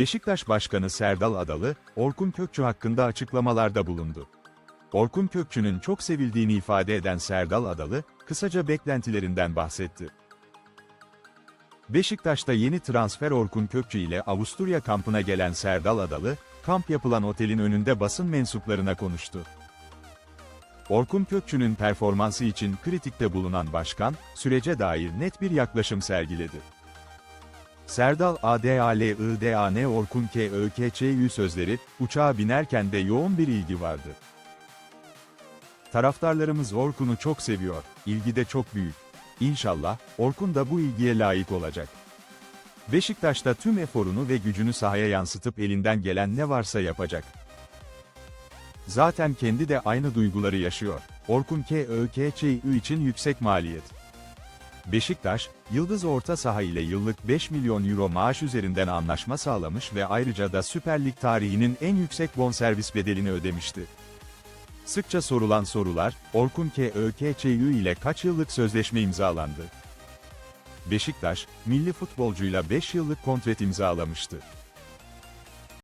Beşiktaş Başkanı Serdal Adalı, Orkun Kökçü hakkında açıklamalarda bulundu. Orkun Kökçü'nün çok sevildiğini ifade eden Serdal Adalı, kısaca beklentilerinden bahsetti. Beşiktaş'ta yeni transfer Orkun Kökçü ile Avusturya kampına gelen Serdal Adalı, kamp yapılan otelin önünde basın mensuplarına konuştu. Orkun Kökçü'nün performansı için kritikte bulunan başkan, sürece dair net bir yaklaşım sergiledi. Serdal ADALIDAN Orkun KÖKÇÜ sözleri, uçağa binerken de yoğun bir ilgi vardı. Taraftarlarımız Orkun'u çok seviyor, ilgi de çok büyük. İnşallah, Orkun da bu ilgiye layık olacak. Beşiktaş'ta tüm eforunu ve gücünü sahaya yansıtıp elinden gelen ne varsa yapacak. Zaten kendi de aynı duyguları yaşıyor. Orkun KÖKÇÜ için yüksek maliyet. Beşiktaş, Yıldız Orta Saha ile yıllık 5 milyon euro maaş üzerinden anlaşma sağlamış ve ayrıca da Süper Lig tarihinin en yüksek bonservis bedelini ödemişti. Sıkça sorulan sorular, Orkun KÖKÇÜ ile kaç yıllık sözleşme imzalandı? Beşiktaş, milli futbolcuyla 5 yıllık kontrat imzalamıştı.